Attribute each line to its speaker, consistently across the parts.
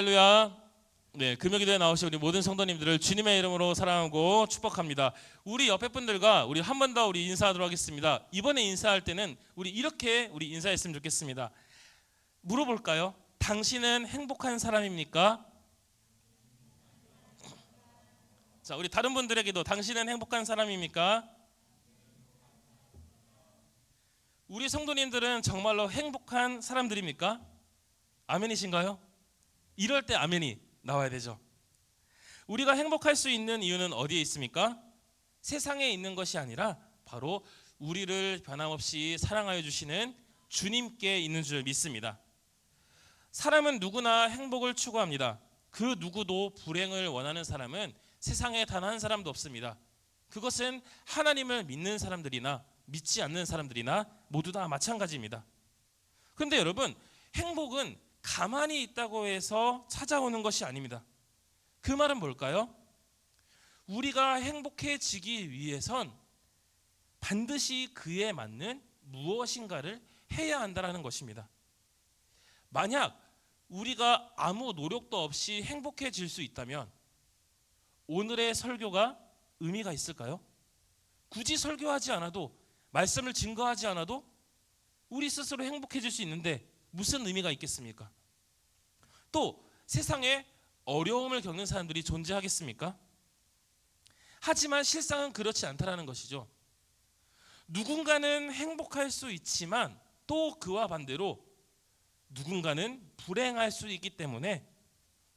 Speaker 1: 할렐루야. 네, 금요기도에 나오신 우리 모든 성도님들을 주님의 이름으로 사랑하고 축복합니다. 우리 옆에 분들과 우리 한 번 더 우리 인사하도록 하겠습니다. 이번에 인사할 때는 우리 이렇게 우리 인사했으면 좋겠습니다. 물어볼까요? 당신은 행복한 사람입니까? 자, 우리 다른 분들에게도 당신은 행복한 사람입니까? 우리 성도님들은 정말로 행복한 사람들입니까? 아멘이신가요? 이럴 때 아멘이 나와야 되죠. 우리가 행복할 수 있는 이유는 어디에 있습니까? 세상에 있는 것이 아니라 바로 우리를 변함없이 사랑하여 주시는 주님께 있는 줄 믿습니다. 사람은 누구나 행복을 추구합니다. 그 누구도 불행을 원하는 사람은 세상에 단 한 사람도 없습니다. 그것은 하나님을 믿는 사람들이나 믿지 않는 사람들이나 모두 다 마찬가지입니다. 그런데 여러분, 행복은 가만히 있다고 해서 찾아오는 것이 아닙니다. 그 말은 뭘까요? 우리가 행복해지기 위해선 반드시 그에 맞는 무엇인가를 해야 한다라는 것입니다. 만약 우리가 아무 노력도 없이 행복해질 수 있다면 오늘의 설교가 의미가 있을까요? 굳이 설교하지 않아도 말씀을 증거하지 않아도 우리 스스로 행복해질 수 있는데 무슨 의미가 있겠습니까? 또 세상에 어려움을 겪는 사람들이 존재하겠습니까? 하지만 실상은 그렇지 않다라는 것이죠. 누군가는 행복할 수 있지만 또 그와 반대로 누군가는 불행할 수 있기 때문에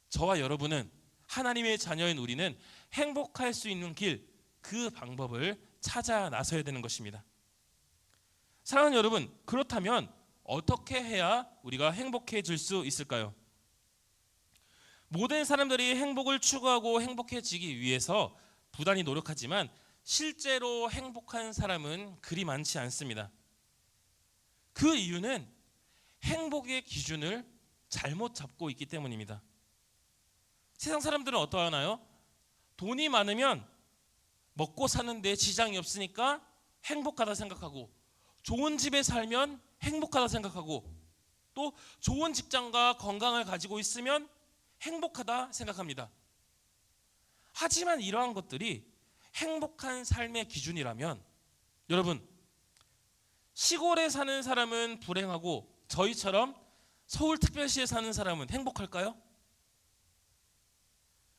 Speaker 1: 저와 여러분은 하나님의 자녀인 우리는 행복할 수 있는 길, 그 방법을 찾아 나서야 되는 것입니다. 사랑하는 여러분, 그렇다면 어떻게 해야 우리가 행복해질 수 있을까요? 모든 사람들이 행복을 추구하고 행복해지기 위해서 부단히 노력하지만 실제로 행복한 사람은 그리 많지 않습니다. 그 이유는 행복의 기준을 잘못 잡고 있기 때문입니다. 세상 사람들은 어떠하나요? 돈이 많으면 먹고 사는데 지장이 없으니까 행복하다 생각하고 좋은 집에 살면 행복하다 생각하고 또 좋은 직장과 건강을 가지고 있으면 행복하다 생각합니다. 하지만 이러한 것들이 행복한 삶의 기준이라면 여러분 시골에 사는 사람은 불행하고 저희처럼 서울 특별시에 사는 사람은 행복할까요?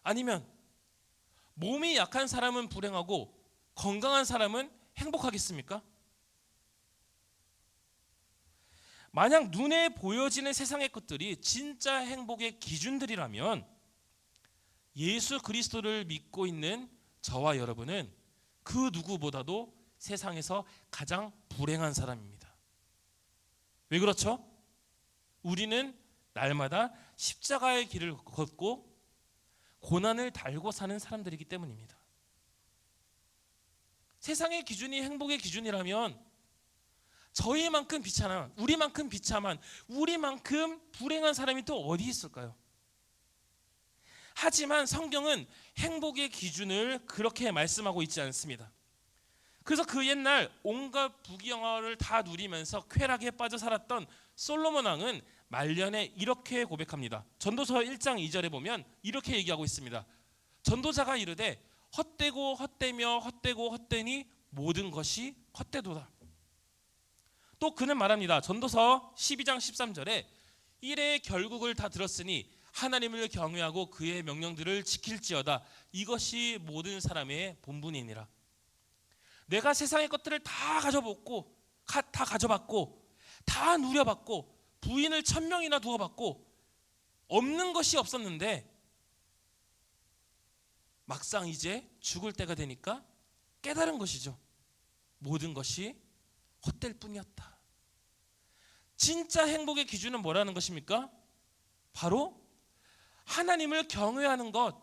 Speaker 1: 아니면 몸이 약한 사람은 불행하고 건강한 사람은 행복하겠습니까? 만약 눈에 보여지는 세상의 것들이 진짜 행복의 기준들이라면 예수 그리스도를 믿고 있는 저와 여러분은 그 누구보다도 세상에서 가장 불행한 사람입니다. 왜 그렇죠? 우리는 날마다 십자가의 길을 걷고 고난을 달고 사는 사람들이기 때문입니다. 세상의 기준이 행복의 기준이라면 저희만큼 비참한, 우리만큼 비참한, 우리만큼 불행한 사람이 또 어디 있을까요? 하지만 성경은 행복의 기준을 그렇게 말씀하고 있지 않습니다. 그래서 그 옛날 온갖 부귀영화를 다 누리면서 쾌락에 빠져 살았던 솔로몬 왕은 말년에 이렇게 고백합니다. 전도서 1장 2절에 보면 이렇게 얘기하고 있습니다. 전도자가 이르되 헛되고 헛되며 헛되고 헛되니 모든 것이 헛되도다. 또 그는 말합니다. 전도서 12장 13절에 일의 결국을 다 들었으니 하나님을 경외하고 그의 명령들을 지킬지어다. 이것이 모든 사람의 본분이니라. 내가 세상의 것들을 다 가져봤고 다 가져봤고 다 누려봤고 부인을 천 명이나 두어봤고 없는 것이 없었는데 막상 이제 죽을 때가 되니까 깨달은 것이죠. 모든 것이 헛될 뿐이었다. 진짜 행복의 기준은 뭐라는 것입니까? 바로 하나님을 경외하는 것,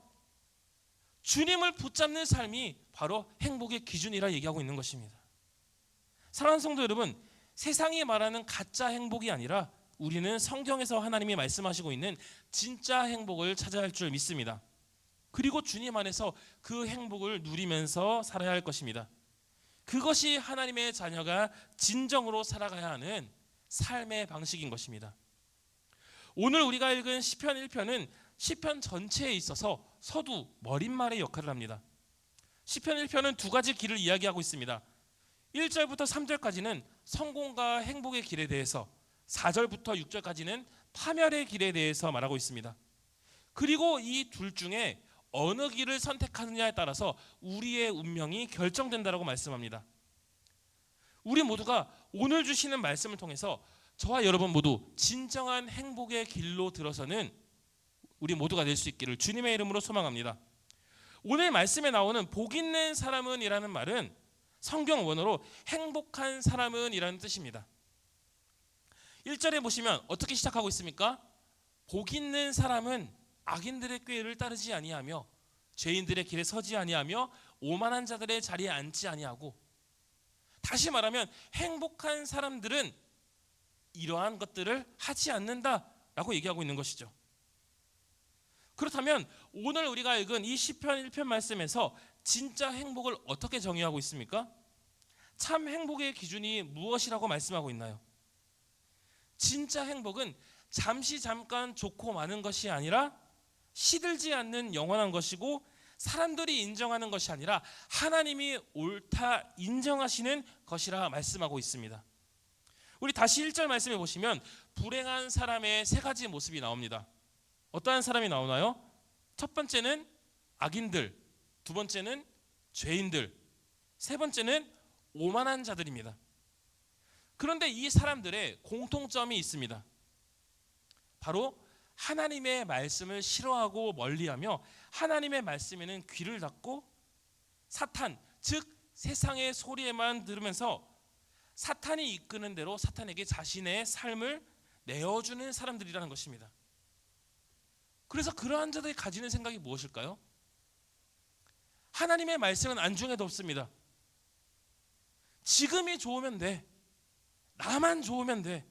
Speaker 1: 주님을 붙잡는 삶이 바로 행복의 기준이라 얘기하고 있는 것입니다. 사랑하는 성도 여러분, 세상이 말하는 가짜 행복이 아니라 우리는 성경에서 하나님이 말씀하시고 있는 진짜 행복을 찾아야 할 줄 믿습니다. 그리고 주님 안에서 그 행복을 누리면서 살아야 할 것입니다. 그것이 하나님의 자녀가 진정으로 살아가야 하는 삶의 방식인 것입니다. 오늘 우리가 읽은 시편 1편은 시편 전체에 있어서 서두 머릿말의 역할을 합니다. 시편 1편은 두 가지 길을 이야기하고 있습니다. 1절부터 3절까지는 성공과 행복의 길에 대해서 4절부터 6절까지는 파멸의 길에 대해서 말하고 있습니다. 그리고 이 둘 중에 어느 길을 선택하느냐에 따라서 우리의 운명이 결정된다라고 말씀합니다. 우리 모두가 오늘 주시는 말씀을 통해서 저와 여러분 모두 진정한 행복의 길로 들어서는 우리 모두가 될 수 있기를 주님의 이름으로 소망합니다. 오늘 말씀에 나오는 복 있는 사람은이라는 말은 성경 원어로 행복한 사람은이라는 뜻입니다. 1절에 보시면 어떻게 시작하고 있습니까? 복 있는 사람은 악인들의 꾀를 따르지 아니하며 죄인들의 길에 서지 아니하며 오만한 자들의 자리에 앉지 아니하고 다시 말하면 행복한 사람들은 이러한 것들을 하지 않는다라고 얘기하고 있는 것이죠. 그렇다면 오늘 우리가 읽은 이 시편 1편 말씀에서 진짜 행복을 어떻게 정의하고 있습니까? 참 행복의 기준이 무엇이라고 말씀하고 있나요? 진짜 행복은 잠시 잠깐 좋고 많은 것이 아니라 시들지 않는 영원한 것이고 사람들이 인정하는 것이 아니라 하나님이 옳다 인정하시는 것이라 말씀하고 있습니다. 우리 다시 1절 말씀해 보시면 불행한 사람의 세 가지 모습이 나옵니다. 어떠한 사람이 나오나요? 첫 번째는 악인들, 두 번째는 죄인들, 세 번째는 오만한 자들입니다. 그런데 이 사람들의 공통점이 있습니다. 바로 하나님의 말씀을 싫어하고 멀리하며 하나님의 말씀에는 귀를 닫고 사탄 즉 세상의 소리에만 들으면서 사탄이 이끄는 대로 사탄에게 자신의 삶을 내어주는 사람들이라는 것입니다. 그래서 그러한 자들이 가지는 생각이 무엇일까요? 하나님의 말씀은 안중에도 없습니다. 지금이 좋으면 돼. 나만 좋으면 돼.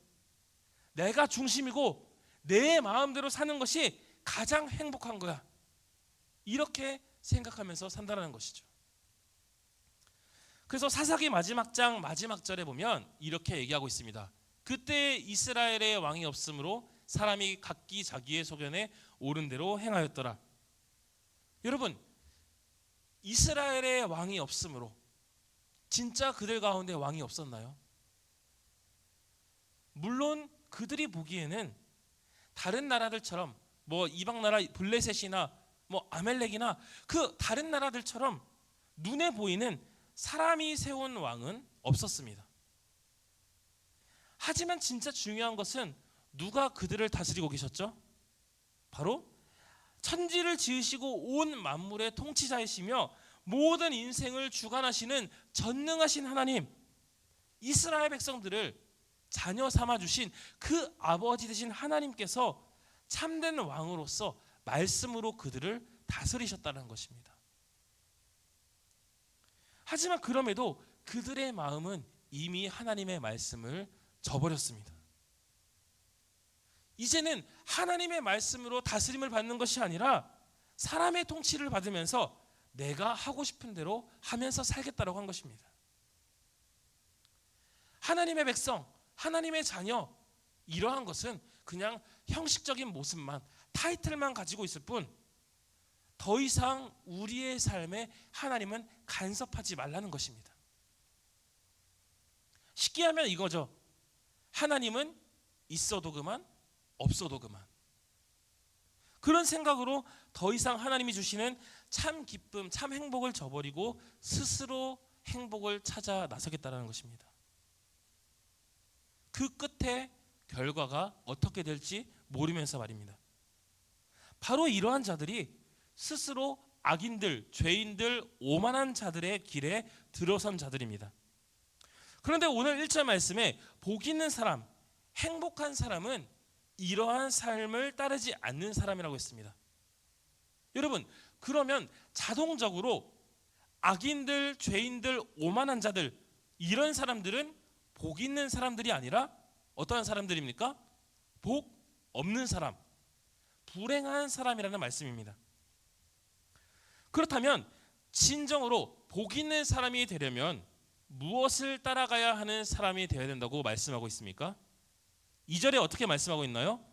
Speaker 1: 내가 중심이고 내 마음대로 사는 것이 가장 행복한 거야. 이렇게 생각하면서 산다는 것이죠. 그래서 사사기 마지막 장 마지막 절에 보면 이렇게 얘기하고 있습니다. 그때 이스라엘의 왕이 없으므로 사람이 각기 자기의 소견에 옳은 대로 행하였더라. 여러분, 이스라엘의 왕이 없으므로 진짜 그들 가운데 왕이 없었나요? 물론 그들이 보기에는 다른 나라들처럼 뭐 이방 나라 블레셋이나 뭐 아멜렉이나 그 다른 나라들처럼 눈에 보이는 사람이 세운 왕은 없었습니다. 하지만 진짜 중요한 것은 누가 그들을 다스리고 계셨죠? 바로 천지를 지으시고 온 만물의 통치자이시며 모든 인생을 주관하시는 전능하신 하나님 이스라엘 백성들을 자녀 삼아 주신 그 아버지 되신 하나님께서 참된 왕으로서 말씀으로 그들을 다스리셨다는 것입니다. 하지만 그럼에도 그들의 마음은 이미 하나님의 말씀을 저버렸습니다. 이제는 하나님의 말씀으로 다스림을 받는 것이 아니라 사람의 통치를 받으면서 내가 하고 싶은 대로 하면서 살겠다고 한 것입니다. 하나님의 백성, 하나님의 자녀 이러한 것은 그냥 형식적인 모습만 타이틀만 가지고 있을 뿐 더 이상 우리의 삶에 하나님은 간섭하지 말라는 것입니다. 쉽게 하면 이거죠. 하나님은 있어도 그만, 없어도 그만. 그런 생각으로 더 이상 하나님이 주시는 참 기쁨, 참 행복을 저버리고 스스로 행복을 찾아 나서겠다는 것입니다. 그 끝에 결과가 어떻게 될지 모르면서 말입니다. 바로 이러한 자들이 스스로 악인들, 죄인들, 오만한 자들의 길에 들어선 자들입니다. 그런데 오늘 1절 말씀에 복 있는 사람, 행복한 사람은 이러한 삶을 따르지 않는 사람이라고 했습니다. 여러분, 그러면 자동적으로 악인들, 죄인들, 오만한 자들 이런 사람들은 복 있는 사람들이 아니라 어떠한 사람들입니까? 복 없는 사람, 불행한 사람이라는 말씀입니다. 그렇다면 진정으로 복 있는 사람이 되려면 무엇을 따라가야 하는 사람이 되어야 된다고 말씀하고 있습니까? 2절에 어떻게 말씀하고 있나요?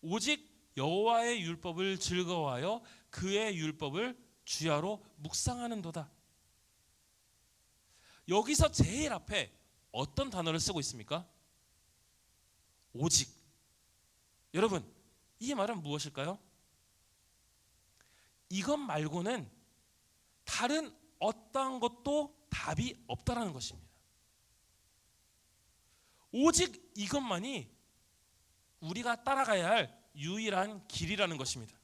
Speaker 1: 오직 여호와의 율법을 즐거워하여 그의 율법을 주야로 묵상하는도다. 여기서 제일 앞에 어떤 단어를 쓰고 있습니까? 오직. 여러분, 이 말은 무엇일까요? 이것 말고는 다른 어떠한 것도 답이 없다라는 것입니다. 오직 이것만이 우리가 따라가야 할 유일한 길이라는 것입니다.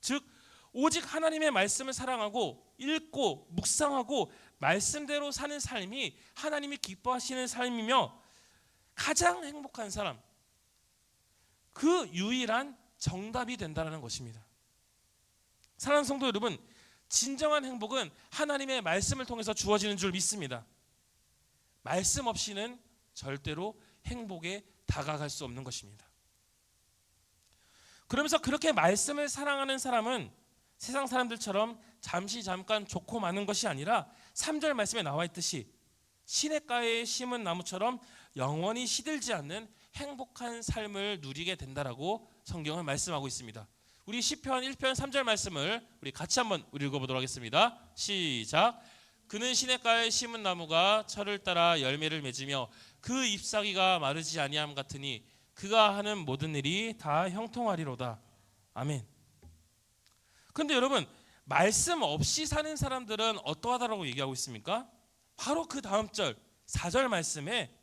Speaker 1: 즉 오직 하나님의 말씀을 사랑하고 읽고 묵상하고 말씀대로 사는 삶이 하나님이 기뻐하시는 삶이며 가장 행복한 사람 그 유일한 정답이 된다는 것입니다. 사랑하는 성도 여러분, 진정한 행복은 하나님의 말씀을 통해서 주어지는 줄 믿습니다. 말씀 없이는 절대로 행복에 다가갈 수 없는 것입니다. 그러면서 그렇게 말씀을 사랑하는 사람은 세상 사람들처럼 잠시 잠깐 좋고 많은 것이 아니라 3절 말씀에 나와 있듯이 시냇가에 심은 나무처럼 영원히 시들지 않는 행복한 삶을 누리게 된다라고 성경은 말씀하고 있습니다. 우리 시편 1편 3절 말씀을 우리 같이 한번 읽어보도록 하겠습니다. 시작. 그는 시냇가에 심은 나무가 철을 따라 열매를 맺으며 그 잎사귀가 마르지 아니함 같으니 그가 하는 모든 일이 다 형통하리로다. 아멘. 근데 여러분 말씀 없이 사는 사람들은 어떠하다라고 얘기하고 있습니까? 바로 그 다음 절 4절 말씀에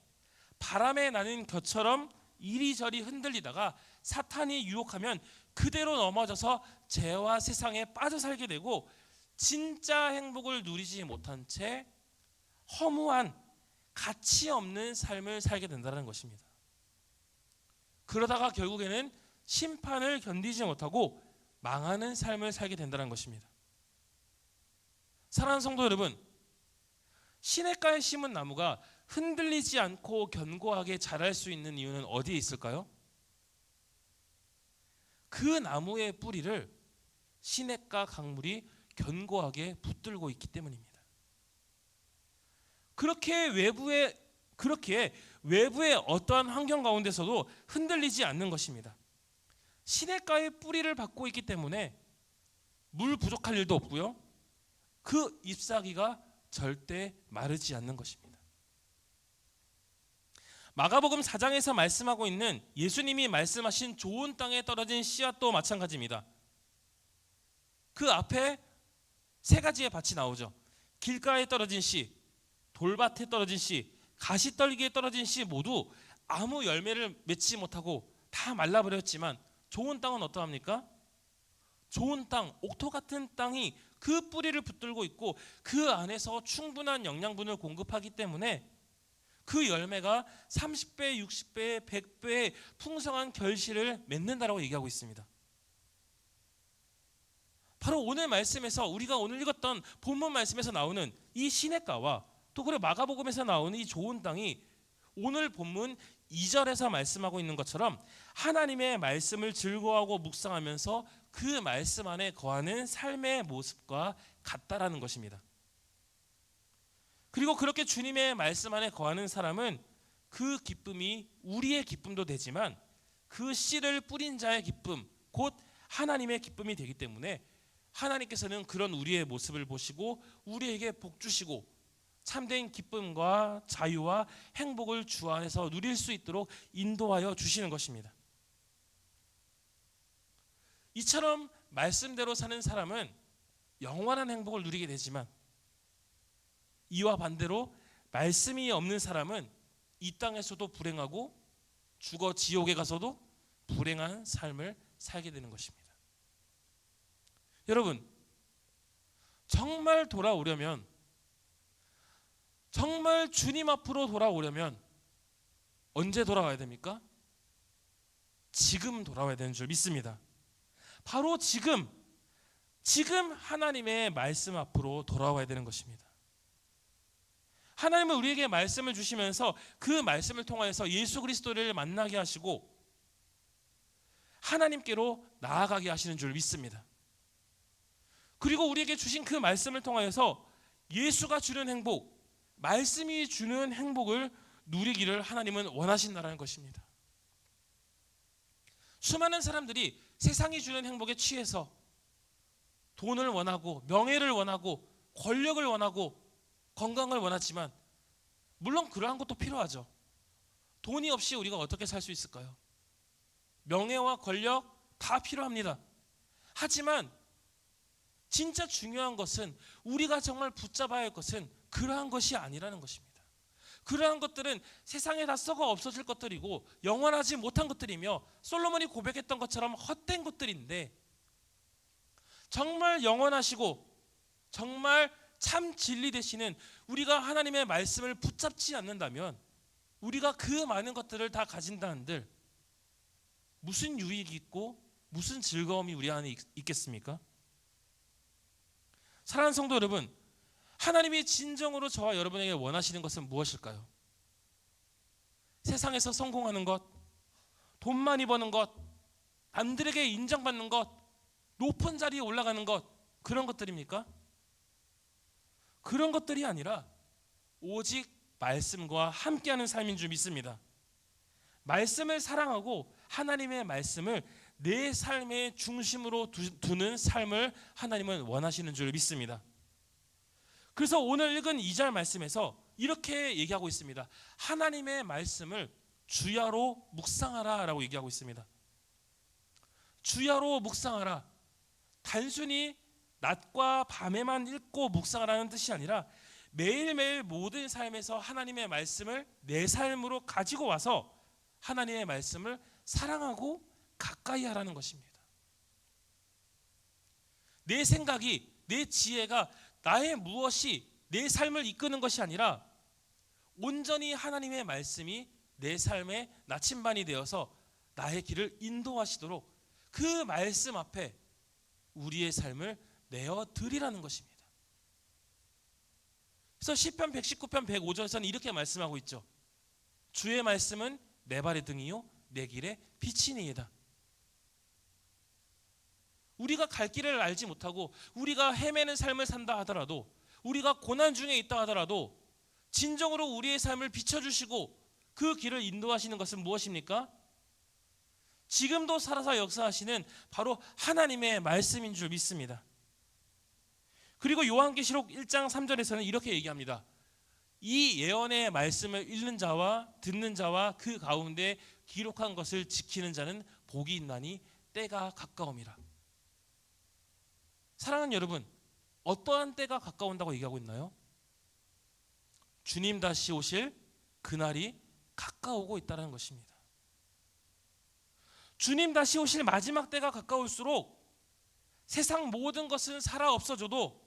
Speaker 1: 바람에 나는 겨처럼 이리저리 흔들리다가 사탄이 유혹하면 그대로 넘어져서 죄와 세상에 빠져 살게 되고 진짜 행복을 누리지 못한 채 허무한 가치 없는 삶을 살게 된다는 것입니다. 그러다가 결국에는 심판을 견디지 못하고 망하는 삶을 살게 된다는 것입니다. 사랑하는 성도 여러분, 시냇가에 심은 나무가 흔들리지 않고 견고하게 자랄 수 있는 이유는 어디에 있을까요? 그 나무의 뿌리를 시냇가 강물이 견고하게 붙들고 있기 때문입니다. 그렇게 외부에 그렇게 외부의 어떠한 환경 가운데서도 흔들리지 않는 것입니다. 시냇가의 뿌리를 받고 있기 때문에 물 부족할 일도 없고요. 그 잎사귀가 절대 마르지 않는 것입니다. 마가복음 4장에서 말씀하고 있는 예수님이 말씀하신 좋은 땅에 떨어진 씨앗도 마찬가지입니다. 그 앞에 세 가지의 밭이 나오죠. 길가에 떨어진 씨, 돌밭에 떨어진 씨, 가시떨기에 떨어진 씨 모두 아무 열매를 맺지 못하고 다 말라버렸지만 좋은 땅은 어떠합니까? 좋은 땅, 옥토 같은 땅이 그 뿌리를 붙들고 있고 그 안에서 충분한 영양분을 공급하기 때문에 그 열매가 30배, 60배, 100배의 풍성한 결실을 맺는다라고 얘기하고 있습니다. 바로 오늘 말씀에서 우리가 오늘 읽었던 본문 말씀에서 나오는 이 시냇가와 또 그리고 마가복음에서 나오는 이 좋은 땅이 오늘 본문 2절에서 말씀하고 있는 것처럼 하나님의 말씀을 즐거워하고 묵상하면서 그 말씀 안에 거하는 삶의 모습과 같다라는 것입니다. 그리고 그렇게 주님의 말씀 안에 거하는 사람은 그 기쁨이 우리의 기쁨도 되지만 그 씨를 뿌린 자의 기쁨, 곧 하나님의 기쁨이 되기 때문에 하나님께서는 그런 우리의 모습을 보시고 우리에게 복 주시고 참된 기쁨과 자유와 행복을 주 안에서 누릴 수 있도록 인도하여 주시는 것입니다. 이처럼 말씀대로 사는 사람은 영원한 행복을 누리게 되지만 이와 반대로 말씀이 없는 사람은 이 땅에서도 불행하고 죽어 지옥에 가서도 불행한 삶을 살게 되는 것입니다. 여러분, 정말 돌아오려면 정말 주님 앞으로 돌아오려면 언제 돌아와야 됩니까? 지금 돌아와야 되는 줄 믿습니다. 바로 지금, 지금 하나님의 말씀 앞으로 돌아와야 되는 것입니다. 하나님은 우리에게 말씀을 주시면서 그 말씀을 통하여서 예수 그리스도를 만나게 하시고 하나님께로 나아가게 하시는 줄 믿습니다. 그리고 우리에게 주신 그 말씀을 통하여서 예수가 주는 행복, 말씀이 주는 행복을 누리기를 하나님은 원하신다는 것입니다. 수많은 사람들이 세상이 주는 행복에 취해서 돈을 원하고 명예를 원하고 권력을 원하고 건강을 원하지만 물론 그러한 것도 필요하죠. 돈이 없이 우리가 어떻게 살 수 있을까요? 명예와 권력 다 필요합니다. 하지만 진짜 중요한 것은 우리가 정말 붙잡아야 할 것은 그러한 것이 아니라는 것입니다. 그러한 것들은 세상에 다 썩어 없어질 것들이고 영원하지 못한 것들이며 솔로몬이 고백했던 것처럼 헛된 것들인데 정말 영원하시고 정말 참 진리 되시는 우리가 하나님의 말씀을 붙잡지 않는다면 우리가 그 많은 것들을 다 가진다 한들 무슨 유익이 있고 무슨 즐거움이 우리 안에 있- 있겠습니까? 사랑하는 성도 여러분, 하나님이 진정으로 저와 여러분에게 원하시는 것은 무엇일까요? 세상에서 성공하는 것, 돈 많이 버는 것, 남들에게 인정받는 것, 높은 자리에 올라가는 것, 그런 것들입니까? 그런 것들이 아니라 오직 말씀과 함께하는 삶인 줄 믿습니다. 말씀을 사랑하고 하나님의 말씀을 내 삶의 중심으로 두- 두는 삶을 하나님은 원하시는 줄 믿습니다. 그래서 오늘 읽은 2절 말씀에서 이렇게 얘기하고 있습니다. 하나님의 말씀을 주야로 묵상하라라고 얘기하고 있습니다. 주야로 묵상하라. 단순히 낮과 밤에만 읽고 묵상하라는 뜻이 아니라 매일매일 모든 삶에서 하나님의 말씀을 내 삶으로 가지고 와서 하나님의 말씀을 사랑하고 가까이 하라는 것입니다. 내 생각이 내 지혜가 나의 무엇이 내 삶을 이끄는 것이 아니라 온전히 하나님의 말씀이 내 삶의 나침반이 되어서 나의 길을 인도하시도록 그 말씀 앞에 우리의 삶을 내어 드리라는 것입니다. 그래서 시편 119편 105절에서는 이렇게 말씀하고 있죠. 주의 말씀은 내 발의 등이요 내 길의 빛이니이다. 우리가 갈 길을 알지 못하고 우리가 헤매는 삶을 산다 하더라도 우리가 고난 중에 있다 하더라도 진정으로 우리의 삶을 비춰주시고 그 길을 인도하시는 것은 무엇입니까? 지금도 살아서 역사하시는 바로 하나님의 말씀인 줄 믿습니다. 그리고 요한계시록 1장 3절에서는 이렇게 얘기합니다. 이 예언의 말씀을 읽는 자와 듣는 자와 그 가운데 기록한 것을 지키는 자는 복이 있나니 때가 가까움이라. 사랑하는 여러분, 어떠한 때가 가까운다고 얘기하고 있나요? 주님 다시 오실 그날이 가까우고 있다는 것입니다. 주님 다시 오실 마지막 때가 가까울수록 세상 모든 것은 살아 없어져도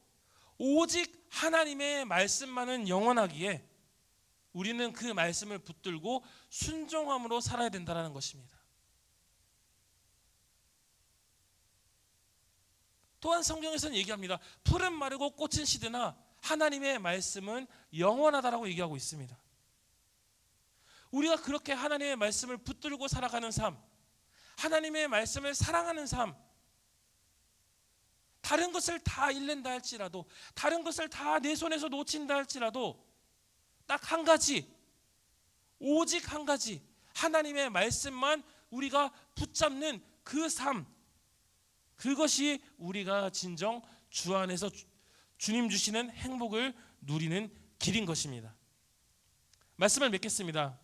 Speaker 1: 오직 하나님의 말씀만은 영원하기에 우리는 그 말씀을 붙들고 순종함으로 살아야 된다는 것입니다. 또한 성경에서는 얘기합니다. 풀은 마르고 꽃은 시드나 하나님의 말씀은 영원하다라고 얘기하고 있습니다. 우리가 그렇게 하나님의 말씀을 붙들고 살아가는 삶, 하나님의 말씀을 사랑하는 삶, 다른 것을 다 잃는다 할지라도, 다른 것을 다 내 손에서 놓친다 할지라도, 딱 한 가지, 오직 한 가지, 하나님의 말씀만 우리가 붙잡는 그 삶, 그것이 우리가 진정 주 안에서 주- 주님 주시는 행복을 누리는 길인 것입니다. 말씀을 맺겠습니다.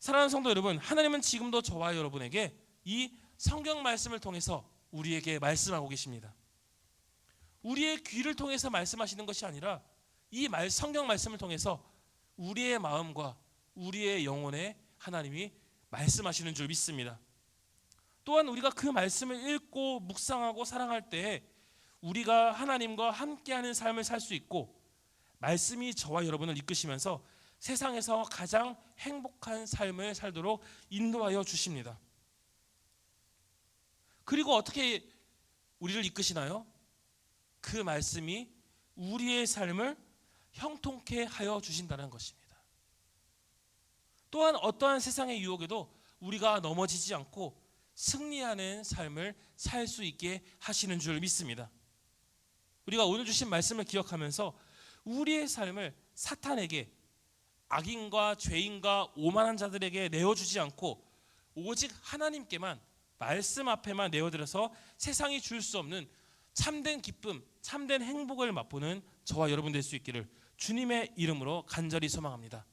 Speaker 1: 사랑하는 성도 여러분, 하나님은 지금도 저와 여러분에게 이 성경 말씀을 통해서 우리에게 말씀하고 계십니다. 우리의 귀를 통해서 말씀하시는 것이 아니라 이 말, 성경 말씀을 통해서 우리의 마음과 우리의 영혼에 하나님이 말씀하시는 줄 믿습니다. 또한 우리가 그 말씀을 읽고 묵상하고 사랑할 때 우리가 하나님과 함께하는 삶을 살 수 있고 말씀이 저와 여러분을 이끄시면서 세상에서 가장 행복한 삶을 살도록 인도하여 주십니다. 그리고 어떻게 우리를 이끄시나요? 그 말씀이 우리의 삶을 형통케 하여 주신다는 것입니다. 또한 어떠한 세상의 유혹에도 우리가 넘어지지 않고 승리하는 삶을 살 수 있게 하시는 줄 믿습니다. 우리가 오늘 주신 말씀을 기억하면서 우리의 삶을 사탄에게 악인과 죄인과 오만한 자들에게 내어주지 않고 오직 하나님께만 말씀 앞에만 내어드려서 세상이 줄 수 없는 참된 기쁨, 참된 행복을 맛보는 저와 여러분 될 수 있기를 주님의 이름으로 간절히 소망합니다.